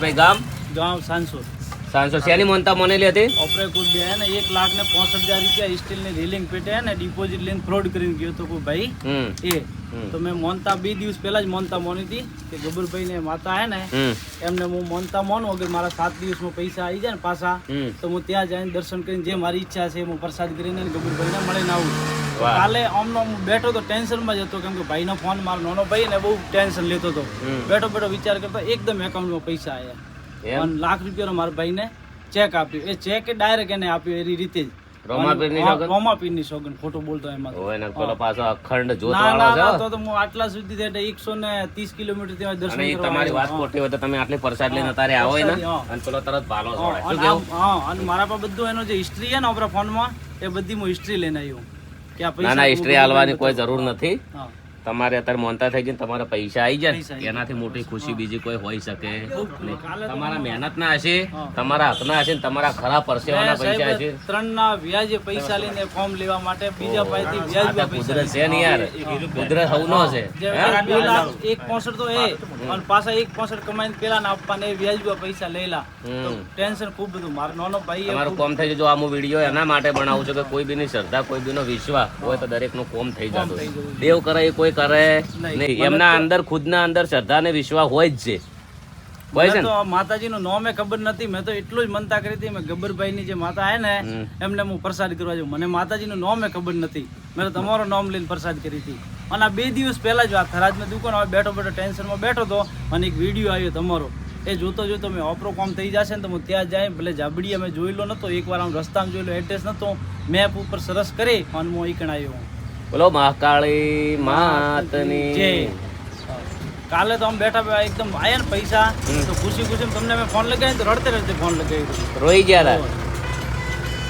જયેશભાઈ ગામ? ગામ સાંસોદ. સાંસો શેની મોનતા મોનેલી હતી? ઓપરે કુદ બે ને એક લાખ ને પોસઠ હજાર રૂપિયા સ્ટીલની રેલિંગ પેટે ને ડિપોઝિટ લઈને ફ્રોડ કરીને ગયો તો કોઈ ભાઈ. એ. તો મેં મોનતા બે દિવસ પહેલા જ મોનતા મોની હતી કે ગબરભાઈ ને માતા હે ને એમને હું મોનતા મોનો અગર મારા સાત દિવસમાં પૈસા આવી જાય ને પાછા તો હું ત્યાં જઈને દર્શન કરીને જે મારી ઈચ્છા છે હું પ્રસાદ કરીને ગબરભાઈને મળીને આવું. કાલે આમનો હું બેઠો તો ટેન્શનમાં જ હતો કેમ કે ભાઈનો ફોન મારો નાનો ભાઈ ને બહુ ટેન્શન લેતો હતો. બેઠો બેઠો વિચાર કરતો એકદમ એકાઉન્ટમાં પૈસા આવ્યા લાખ રૂપિયાનો મારા ભાઈને ચેક આપ્યો. એ ચેક ડાયરેક્ટ એને આપ્યો એ રીતે જ. રોમાપીરની હા, રોમાપીરની સોગંદ ખોટું બોલતો એમાં તો. ને પેલો પાછો અખંડ છે? ના, તો હું આટલા સુધી કિલોમીટરથી દર્શન કરવા તમારી વાત. ખોટી હોય તો તમે આટલી પ્રસાદ લઈને તારે આવો ને. અને પેલો તરત ભાલો શું અને કેવું? હા, અને મારા પાસે બધું એનો જે હિસ્ટ્રી છે ને આપણા ફોનમાં એ બધી હું હિસ્ટ્રી લઈને આવ્યો. કે ના ના હિસ્ટ્રી હાલવાની કોઈ જરૂર નથી. તમારે અત્યારે મોનતા થઈ ગઈ તમારા પૈસા આવી જાય. એનાથી મોટી ખુશી બીજી કોઈ હોઈ શકે. તમારા મહેનત ના હશે તમારા તમારા હકના હશે તમારા ખરા પરસેવાના પૈસા હશે. ત્રણ ના વ્યાજે પૈસા લઈને ફોર્મ લેવા માટે બીજા પાસેથી પૈસા કુદરત છે ને યાર. કુદરત સૌનો છે જે હે? બે લાખ એક પોસઠ તો એ. અને પાછા એક પોસઠ કમાઈને પેલા ના આપવાને વ્યાજ પૈસા લેલા ટેન્શન ખૂબ બધું મારો નાનો ભાઈ તમારું કોમ થઈ જજો. આ હું વીડિયો એના માટે બનાવું છું કે કોઈ બીની શ્રદ્ધા કોઈ બીનો વિશ્વાસ હોય તો દરેકનું કોમ થઈ જતું થઈ જતું. દેવ કરે એ કોઈ કરે નહીં. એમના અંદર ખુદના અંદર શ્રદ્ધા ને વિશ્વાસ હોય જ છે. મને તો માતાજીનું નામ ખબર નથી. મેં તો એટલું જ મનતા કરી હતી. મેં ગબ્બરભાઈની જે માતા આવે ને એમને હું પ્રસાદ કરવા જાઉં. મને માતાજીનું નામ ખબર નથી. મેં તો તમારો નામ લઈને પ્રસાદ કરી હતી. અને આ બે દિવસ પહેલા જ વાત થરાજની દુકાન આવે બેઠો બેઠો ટેન્શનમાં બેઠો તો અને એક વીડિયો આવ્યો તમારો. એ જોતો જોતો મેં ઓપરો કોમ થઈ જશે ને તો હું ત્યાં જાય. ભલે જાબડી અમે જોઈ લો નતો. એકવાર આમ રસ્તામાં જોઈ લો એડ્રેસ નતો. મેપ ઉપર સરસ કરી અને હું અહીં આવ્યો બોલો મહાકાળી માતની. જય. કાલે તો આમ બેઠા બેઠા એકદમ આયા ને પૈસા તો ખુશી ખુશી તમને મેં ફોન લગાવી તો રડતે રડતે ફોન લગાવી રોઈ ગયા.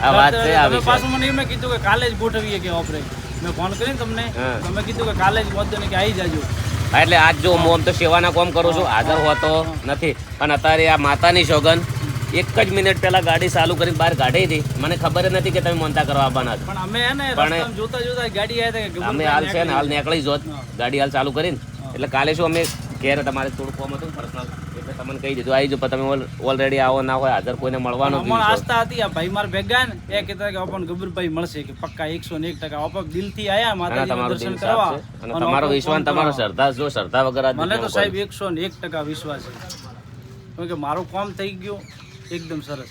આ વાત છે આ પાછું મને એમ કીધું કે કાલે જ ગોઠવીએ કે ઓપરે મેં ફોન કરીને તમને તમે કીધું કે કાલે જ મોદને કે આવી જાજો. એટલે આજ જો હું આમ તો સેવાના કોમ કરું છું. હાજર હોતો નથી. પણ અત્યારે આ માતાની સોગન એક જ મિનિટ પહેલા ગાડી ચાલુ કરીને બહાર કાઢી હતી. મને ખબર જ નથી કે તમે મોનતા કરવા આવવાના છો. પણ અમે ને પણ- જોતા જોતા ગાડી આવી અમે હાલ છે ને હાલ નીકળી. જોત. ગાડી હાલ ચાલુ કરીને. એટલે કાલે શું અમે ઘેર તમારે થોડું કોમ હતું પર્સનલ એટલે તમને કહી દીધું. આવી જો તમે ઓલરેડી આવો ના હોય હાજર કોઈને મળવાનો પણ આસ્થા હતી આ ભાઈ મારા ભેગા ને એ કહેતા કે આપણને ગબ્બરભાઈ મળશે કે પક્કા એકસો ને એક ટકા. આપક દિલથી આયા માતા દર્શન કરવા. અને તમારો વિશ્વાસ તમારો. શ્રદ્ધા જો શ્રદ્ધા વગર મને તો સાહેબ એકસો ને એક ટકા વિશ્વાસ છે. કારણ કે મારું કામ થઈ ગયું. એકદમ સરસ.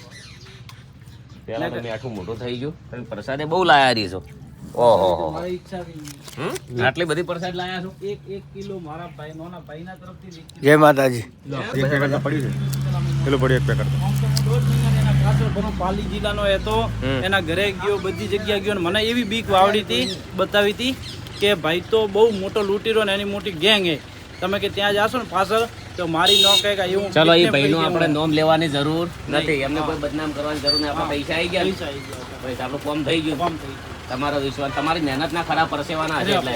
પેલા તમે આટલું મોટું થઈ ગયું તમે પ્રસાદે બહુ લાયા રહી છો. ઓહો મારી ઈચ્છા હતી. આટલી બધી પ્રસાદ લાયા છો? એક એક કિલો મારા ભાઈ નાના ભાઈના તરફથી જ એક કિલો. જય માતાજી. એક પેકેટ તો છે. પેલું એક પેકેટ જિલ્લાનો હતો. એના ઘરે ગયો બધી જગ્યા ગયો ને મને એવી બીક વાવડી હતી બતાવી હતી કે ભાઈ તો બહુ મોટો લૂંટીરો ને એની મોટી ગેંગ એ તમે કે ત્યાં જાશો ને પાછળ તો મારી નો કહે કે એવું ચલો એ kidnap ભાઈ થઈ આપણે. નોમ લેવાની જરૂર નથી. એમને કોઈ બદનામ કરવાની જરૂર નહીં. આપણે પૈસા આવી ગયા. પૈસા આપણું કોમ થઈ ગયું. કામ થઈ ગયું. તમારો વિશ્વાસ તમારી મહેનત ના ખરા પરસેવાના હશે એટલે